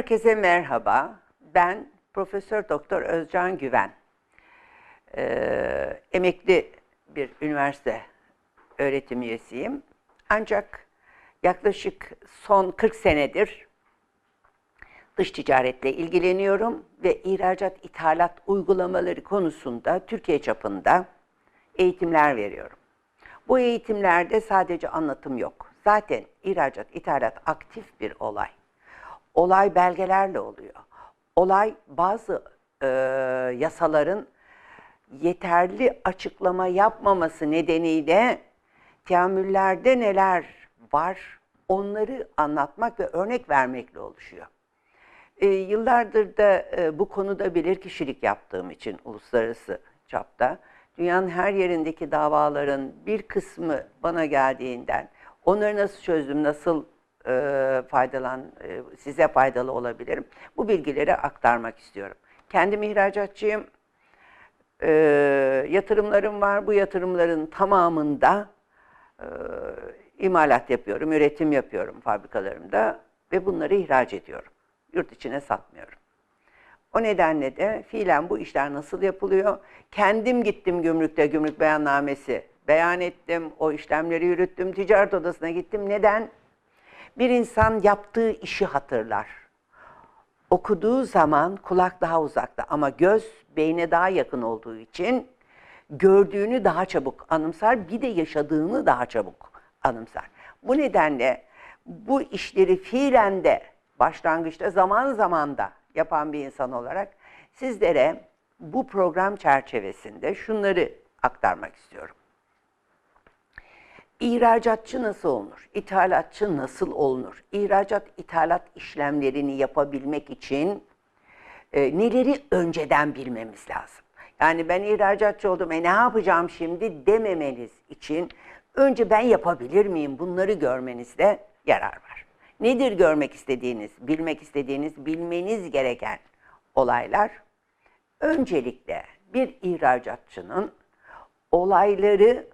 Herkese merhaba. Ben Profesör Doktor Özcan Güven. Ee, emekli bir üniversite öğretim üyesiyim. Ancak yaklaşık son 40 senedir dış ticaretle ilgileniyorum ve ihracat ithalat uygulamaları konusunda Türkiye çapında eğitimler veriyorum. Bu eğitimlerde sadece anlatım yok. Zaten ihracat ithalat aktif bir olay. Olay belgelerle oluyor. Olay bazı e, yasaların yeterli açıklama yapmaması nedeniyle teamüllerde neler var onları anlatmak ve örnek vermekle oluşuyor. E, yıllardır da e, bu konuda bilirkişilik yaptığım için uluslararası çapta dünyanın her yerindeki davaların bir kısmı bana geldiğinden onları nasıl çözdüm, nasıl e, faydalan e, size faydalı olabilirim. Bu bilgileri aktarmak istiyorum. Kendim ihracatçıyım. E, yatırımlarım var. Bu yatırımların tamamında e, imalat yapıyorum, üretim yapıyorum fabrikalarımda ve bunları ihraç ediyorum. Yurt içine satmıyorum. O nedenle de fiilen bu işler nasıl yapılıyor? Kendim gittim gümrükte gümrük beyannamesi beyan ettim, o işlemleri yürüttüm, ticaret odasına gittim. Neden? Bir insan yaptığı işi hatırlar. Okuduğu zaman kulak daha uzakta ama göz beyne daha yakın olduğu için gördüğünü daha çabuk anımsar, bir de yaşadığını daha çabuk anımsar. Bu nedenle bu işleri fiilen de başlangıçta zaman zaman da yapan bir insan olarak sizlere bu program çerçevesinde şunları aktarmak istiyorum. İhracatçı nasıl olunur? İthalatçı nasıl olunur? İhracat, ithalat işlemlerini yapabilmek için e, neleri önceden bilmemiz lazım? Yani ben ihracatçı oldum, e ne yapacağım şimdi dememeniz için önce ben yapabilir miyim bunları görmenizde yarar var. Nedir görmek istediğiniz, bilmek istediğiniz, bilmeniz gereken olaylar? Öncelikle bir ihracatçının olayları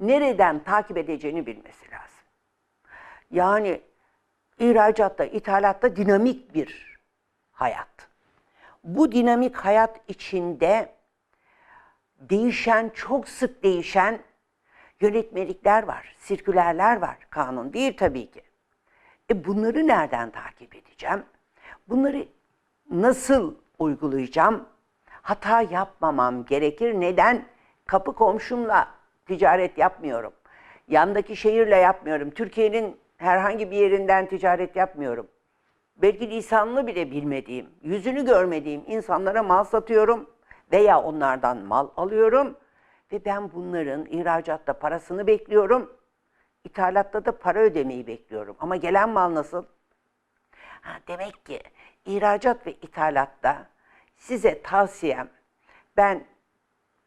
nereden takip edeceğini bilmesi lazım. Yani ihracatta, ithalatta dinamik bir hayat. Bu dinamik hayat içinde değişen, çok sık değişen yönetmelikler var, sirkülerler var. Kanun değil tabii ki. E bunları nereden takip edeceğim? Bunları nasıl uygulayacağım? Hata yapmamam gerekir. Neden? Kapı komşumla ticaret yapmıyorum. Yandaki şehirle yapmıyorum. Türkiye'nin herhangi bir yerinden ticaret yapmıyorum. Belki lisanını bile bilmediğim, yüzünü görmediğim insanlara mal satıyorum veya onlardan mal alıyorum ve ben bunların ihracatta parasını bekliyorum. İthalatta da para ödemeyi bekliyorum. Ama gelen mal nasıl? Ha, demek ki ihracat ve ithalatta size tavsiyem ben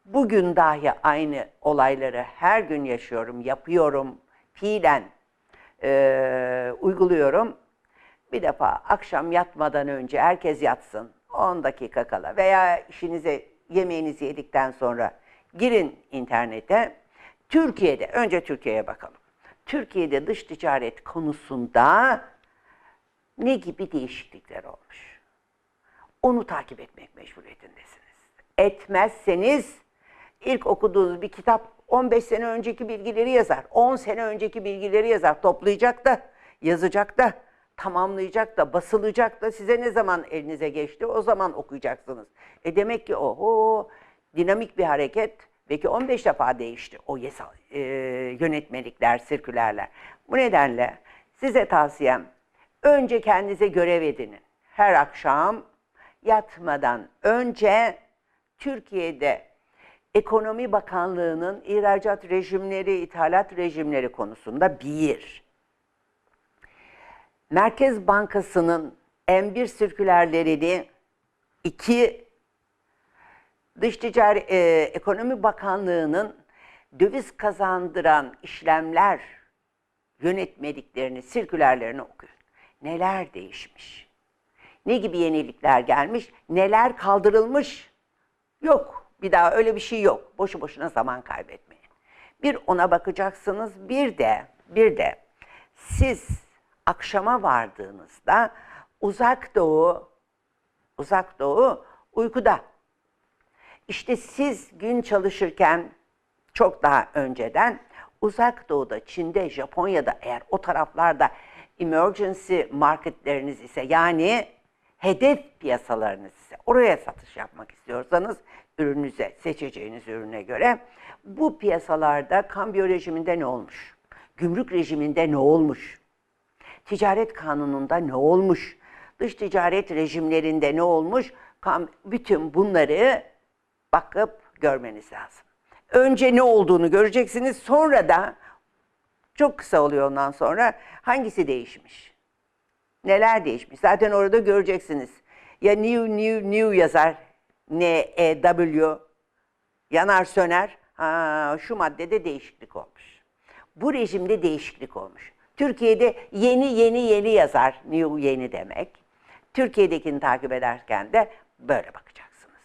bugün dahi aynı olayları her gün yaşıyorum, yapıyorum, fiilen e, uyguluyorum. Bir defa akşam yatmadan önce herkes yatsın 10 dakika kala veya işinize yemeğinizi yedikten sonra girin internete. Türkiye'de, önce Türkiye'ye bakalım. Türkiye'de dış ticaret konusunda ne gibi değişiklikler olmuş? Onu takip etmek mecburiyetindesiniz. Etmezseniz ilk okuduğunuz bir kitap 15 sene önceki bilgileri yazar. 10 sene önceki bilgileri yazar. Toplayacak da, yazacak da, tamamlayacak da, basılacak da size ne zaman elinize geçti o zaman okuyacaksınız. E demek ki oho dinamik bir hareket belki 15 defa değişti o yasa, e, yönetmelikler, sirkülerler. Bu nedenle size tavsiyem önce kendinize görev edinin. Her akşam yatmadan önce Türkiye'de Ekonomi Bakanlığı'nın ihracat rejimleri, ithalat rejimleri konusunda bir, Merkez Bankası'nın M1 sirkülerlerini iki, Dış Ticaret e, Ekonomi Bakanlığı'nın döviz kazandıran işlemler yönetmeliklerini, sirkülerlerini okuyun. Neler değişmiş? Ne gibi yenilikler gelmiş? Neler kaldırılmış? Yok. Bir daha öyle bir şey yok. Boşu boşuna zaman kaybetmeyin. Bir ona bakacaksınız. Bir de bir de siz akşama vardığınızda Uzak Doğu, Uzak Doğu uykuda. İşte siz gün çalışırken çok daha önceden Uzak Doğu'da, Çin'de, Japonya'da eğer o taraflarda emergency marketleriniz ise yani hedef piyasalarınız ise oraya satış yapmak istiyorsanız ürününüze, seçeceğiniz ürüne göre bu piyasalarda kambiyo rejiminde ne olmuş? Gümrük rejiminde ne olmuş? Ticaret kanununda ne olmuş? Dış ticaret rejimlerinde ne olmuş? Bütün bunları bakıp görmeniz lazım. Önce ne olduğunu göreceksiniz. Sonra da çok kısa oluyor ondan sonra hangisi değişmiş? Neler değişmiş? Zaten orada göreceksiniz. Ya new new new yazar. N E W yanar söner. Ha, şu maddede değişiklik olmuş. Bu rejimde değişiklik olmuş. Türkiye'de yeni yeni yeni yazar. New yeni demek. Türkiye'dekini takip ederken de böyle bakacaksınız.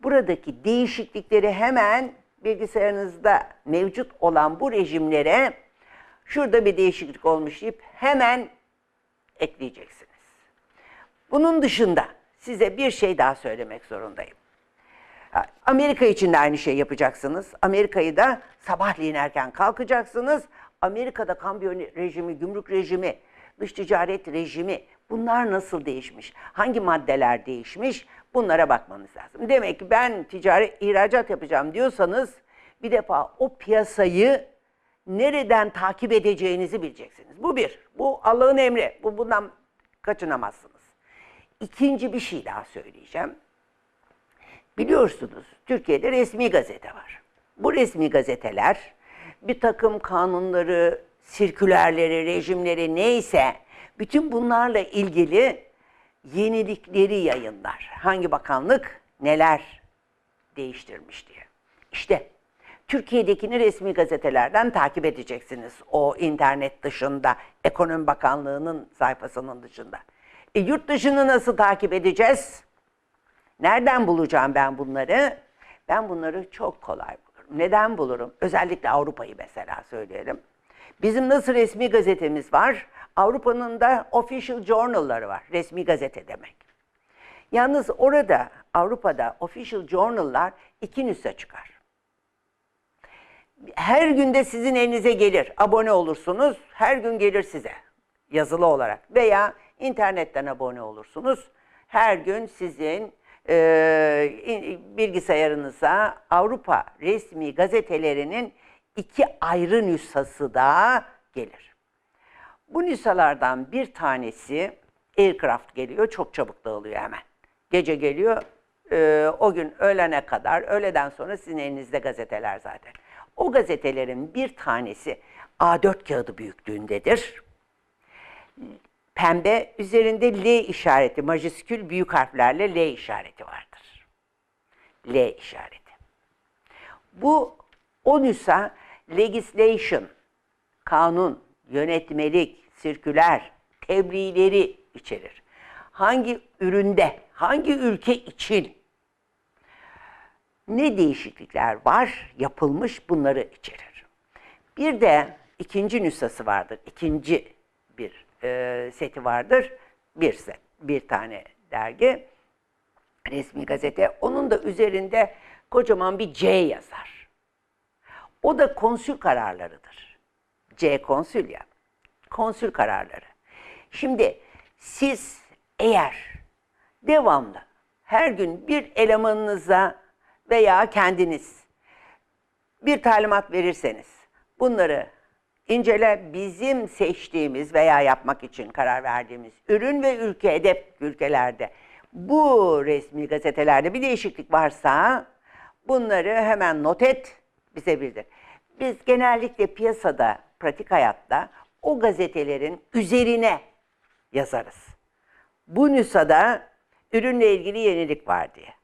Buradaki değişiklikleri hemen bilgisayarınızda mevcut olan bu rejimlere şurada bir değişiklik olmuş deyip hemen ekleyeceksiniz. Bunun dışında size bir şey daha söylemek zorundayım. Amerika için de aynı şey yapacaksınız. Amerika'yı da sabahleyin erken kalkacaksınız. Amerika'da kambiyo rejimi, gümrük rejimi, dış ticaret rejimi bunlar nasıl değişmiş? Hangi maddeler değişmiş? Bunlara bakmanız lazım. Demek ki ben ticari ihracat yapacağım diyorsanız bir defa o piyasayı nereden takip edeceğinizi bileceksiniz. Bu bir. Bu Allah'ın emri. Bu bundan kaçınamazsınız. İkinci bir şey daha söyleyeceğim. Biliyorsunuz Türkiye'de resmi gazete var. Bu resmi gazeteler bir takım kanunları, sirkülerleri, rejimleri neyse bütün bunlarla ilgili yenilikleri yayınlar. Hangi bakanlık neler değiştirmiş diye. İşte Türkiye'dekini resmi gazetelerden takip edeceksiniz. O internet dışında, Ekonomi Bakanlığı'nın sayfasının dışında. E, yurt dışını nasıl takip edeceğiz? Nereden bulacağım ben bunları? Ben bunları çok kolay bulurum. Neden bulurum? Özellikle Avrupa'yı mesela söyleyelim. Bizim nasıl resmi gazetemiz var? Avrupa'nın da official journal'ları var. Resmi gazete demek. Yalnız orada Avrupa'da official journal'lar iki nüsha çıkar. Her günde sizin elinize gelir. Abone olursunuz. Her gün gelir size yazılı olarak veya internetten abone olursunuz. Her gün sizin e, bilgisayarınıza Avrupa resmi gazetelerinin iki ayrı nüshası da gelir. Bu nüshalardan bir tanesi Aircraft geliyor, çok çabuk dağılıyor hemen. Gece geliyor, e, o gün öğlene kadar, öğleden sonra sizin elinizde gazeteler zaten. O gazetelerin bir tanesi A4 kağıdı büyüklüğündedir. Pembe, üzerinde L işareti, majiskül büyük harflerle L işareti vardır. L işareti. Bu o nüsa legislation, kanun, yönetmelik, sirküler, tebliğleri içerir. Hangi üründe, hangi ülke için ne değişiklikler var, yapılmış bunları içerir. Bir de ikinci nüshası vardır, ikinci bir e, seti vardır. Bir set, bir tane dergi, resmi gazete. Onun da üzerinde kocaman bir C yazar. O da konsül kararlarıdır. C konsül ya. Konsül kararları. Şimdi siz eğer devamlı her gün bir elemanınıza veya kendiniz bir talimat verirseniz bunları incele bizim seçtiğimiz veya yapmak için karar verdiğimiz ürün ve ülke hedef ülkelerde bu resmi gazetelerde bir değişiklik varsa bunları hemen not et bize bildir. Biz genellikle piyasada, pratik hayatta o gazetelerin üzerine yazarız. Bu nüshada ürünle ilgili yenilik var diye.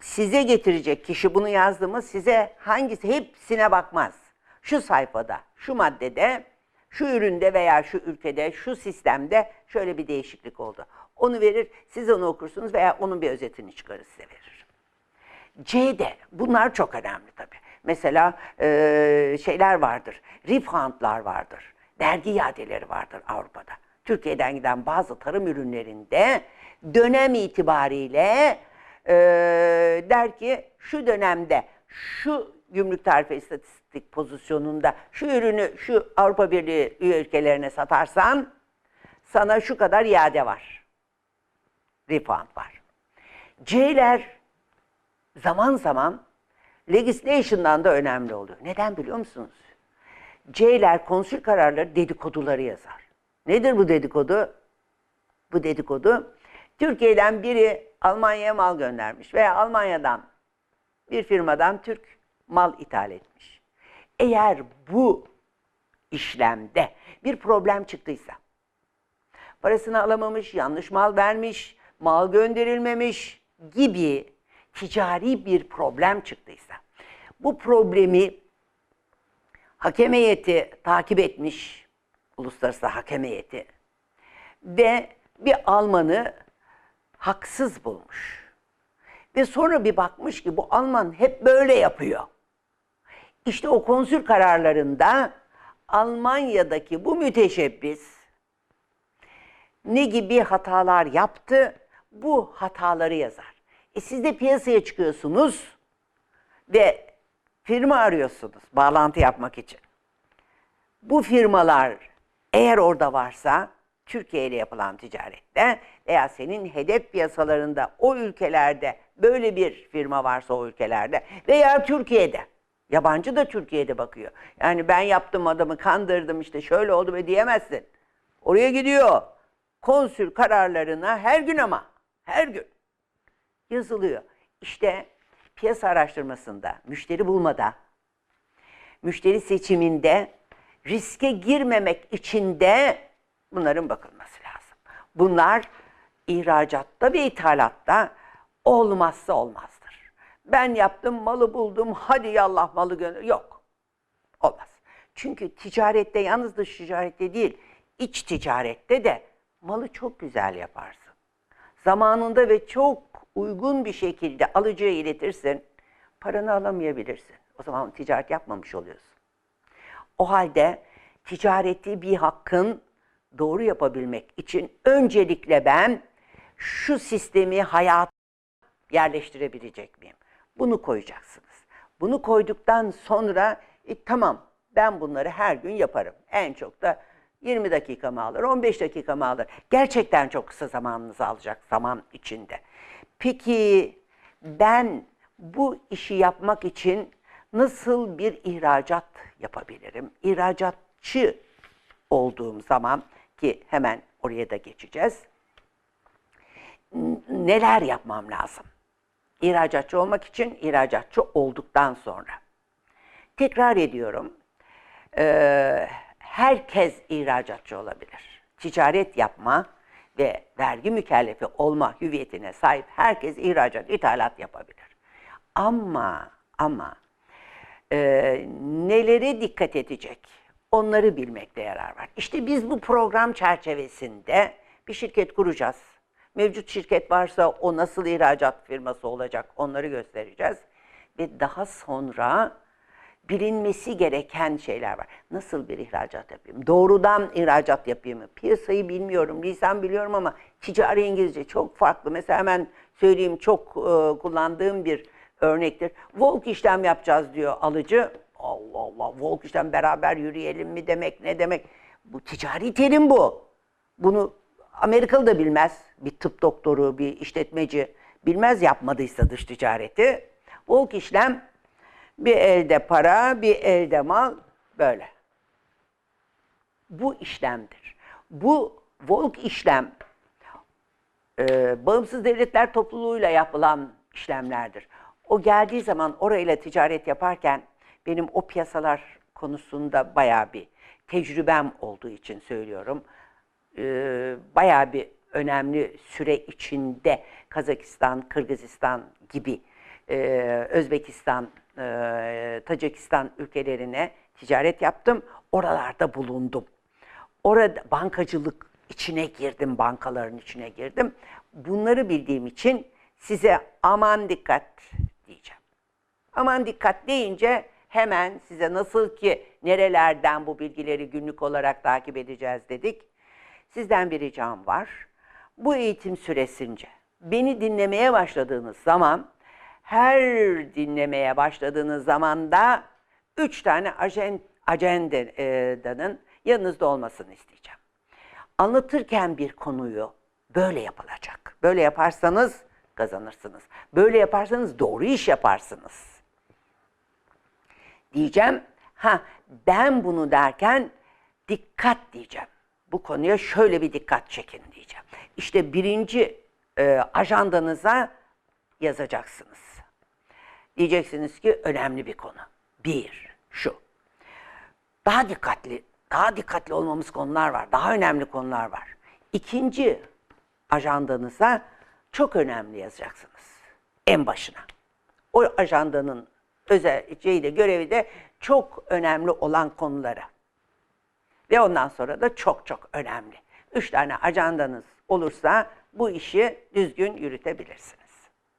Size getirecek kişi bunu yazdı mı size hangisi hepsine bakmaz. Şu sayfada, şu maddede, şu üründe veya şu ülkede, şu sistemde şöyle bir değişiklik oldu. Onu verir, siz onu okursunuz veya onun bir özetini çıkarır size verir. C'de bunlar çok önemli tabii. Mesela e, şeyler vardır, refundlar vardır, vergi iadeleri vardır Avrupa'da. Türkiye'den giden bazı tarım ürünlerinde dönem itibariyle e, der ki şu dönemde şu gümrük tarife istatistik pozisyonunda şu ürünü şu Avrupa Birliği üye ülkelerine satarsan sana şu kadar iade var. Refund var. C'ler zaman zaman legislation'dan da önemli oluyor. Neden biliyor musunuz? C'ler konsül kararları dedikoduları yazar. Nedir bu dedikodu? Bu dedikodu Türkiye'den biri Almanya'ya mal göndermiş veya Almanya'dan bir firmadan Türk mal ithal etmiş. Eğer bu işlemde bir problem çıktıysa, parasını alamamış, yanlış mal vermiş, mal gönderilmemiş gibi ticari bir problem çıktıysa, bu problemi hakem heyeti takip etmiş, uluslararası hakem heyeti ve bir Alman'ı haksız bulmuş. Ve sonra bir bakmış ki bu Alman hep böyle yapıyor. İşte o konsül kararlarında Almanya'daki bu müteşebbis ne gibi hatalar yaptı bu hataları yazar. E siz de piyasaya çıkıyorsunuz ve firma arıyorsunuz bağlantı yapmak için. Bu firmalar eğer orada varsa Türkiye ile yapılan ticarette veya senin hedef piyasalarında o ülkelerde böyle bir firma varsa o ülkelerde veya Türkiye'de yabancı da Türkiye'de bakıyor. Yani ben yaptım adamı kandırdım işte şöyle oldu ve diyemezsin. Oraya gidiyor. Konsül kararlarına her gün ama her gün yazılıyor. İşte piyasa araştırmasında, müşteri bulmada, müşteri seçiminde riske girmemek için de bunların bakılması lazım. Bunlar ihracatta ve ithalatta olmazsa olmazdır. Ben yaptım, malı buldum, hadi yallah malı gönder. Yok. Olmaz. Çünkü ticarette yalnız dış ticarette değil, iç ticarette de malı çok güzel yaparsın. Zamanında ve çok uygun bir şekilde alıcıya iletirsin, paranı alamayabilirsin. O zaman ticaret yapmamış oluyorsun. O halde ticareti bir hakkın doğru yapabilmek için öncelikle ben şu sistemi hayat yerleştirebilecek miyim? Bunu koyacaksınız. Bunu koyduktan sonra e, tamam ben bunları her gün yaparım. En çok da 20 dakika mı alır, 15 dakika mı alır? Gerçekten çok kısa zamanınızı alacak zaman içinde. Peki ben bu işi yapmak için nasıl bir ihracat yapabilirim? İhracatçı olduğum zaman ki hemen oraya da geçeceğiz. Neler yapmam lazım? İhracatçı olmak için ihracatçı olduktan sonra. Tekrar ediyorum. Eee, herkes ihracatçı olabilir. Ticaret yapma ve vergi mükellefi olma hüviyetine sahip herkes ihracat, ithalat yapabilir. Ama ama e, nelere dikkat edecek? Onları bilmekte yarar var. İşte biz bu program çerçevesinde bir şirket kuracağız. Mevcut şirket varsa o nasıl ihracat firması olacak onları göstereceğiz. Ve daha sonra bilinmesi gereken şeyler var. Nasıl bir ihracat yapayım? Doğrudan ihracat yapayım mı? Piyasayı bilmiyorum, lisan biliyorum ama ticari İngilizce çok farklı. Mesela hemen söyleyeyim çok e, kullandığım bir örnektir. Volk işlem yapacağız diyor alıcı. Allah Allah volk işlem beraber yürüyelim mi demek ne demek? Bu ticari terim bu. Bunu Amerikalı da bilmez. Bir tıp doktoru, bir işletmeci bilmez yapmadıysa dış ticareti. Volk işlem bir elde para, bir elde mal böyle. Bu işlemdir. Bu volk işlem e, bağımsız devletler topluluğuyla yapılan işlemlerdir. O geldiği zaman orayla ticaret yaparken benim o piyasalar konusunda bayağı bir tecrübem olduğu için söylüyorum. E, bayağı bir önemli süre içinde Kazakistan, Kırgızistan gibi e, Özbekistan, e, Tacikistan ülkelerine ticaret yaptım. Oralarda bulundum. Orada bankacılık içine girdim, bankaların içine girdim. Bunları bildiğim için size aman dikkat diyeceğim. Aman dikkat deyince hemen size nasıl ki nerelerden bu bilgileri günlük olarak takip edeceğiz dedik. Sizden bir ricam var. Bu eğitim süresince beni dinlemeye başladığınız zaman her dinlemeye başladığınız zaman da üç tane ajen, ajendanın yanınızda olmasını isteyeceğim. Anlatırken bir konuyu böyle yapılacak. Böyle yaparsanız kazanırsınız. Böyle yaparsanız doğru iş yaparsınız diyeceğim. Ha ben bunu derken dikkat diyeceğim. Bu konuya şöyle bir dikkat çekin diyeceğim. İşte birinci e, ajandanıza yazacaksınız. Diyeceksiniz ki önemli bir konu. Bir, şu. Daha dikkatli, daha dikkatli olmamız konular var. Daha önemli konular var. İkinci ajandanıza çok önemli yazacaksınız. En başına. O ajandanın özel şeyi de görevi de çok önemli olan konulara. Ve ondan sonra da çok çok önemli. Üç tane ajandanız olursa bu işi düzgün yürütebilirsiniz.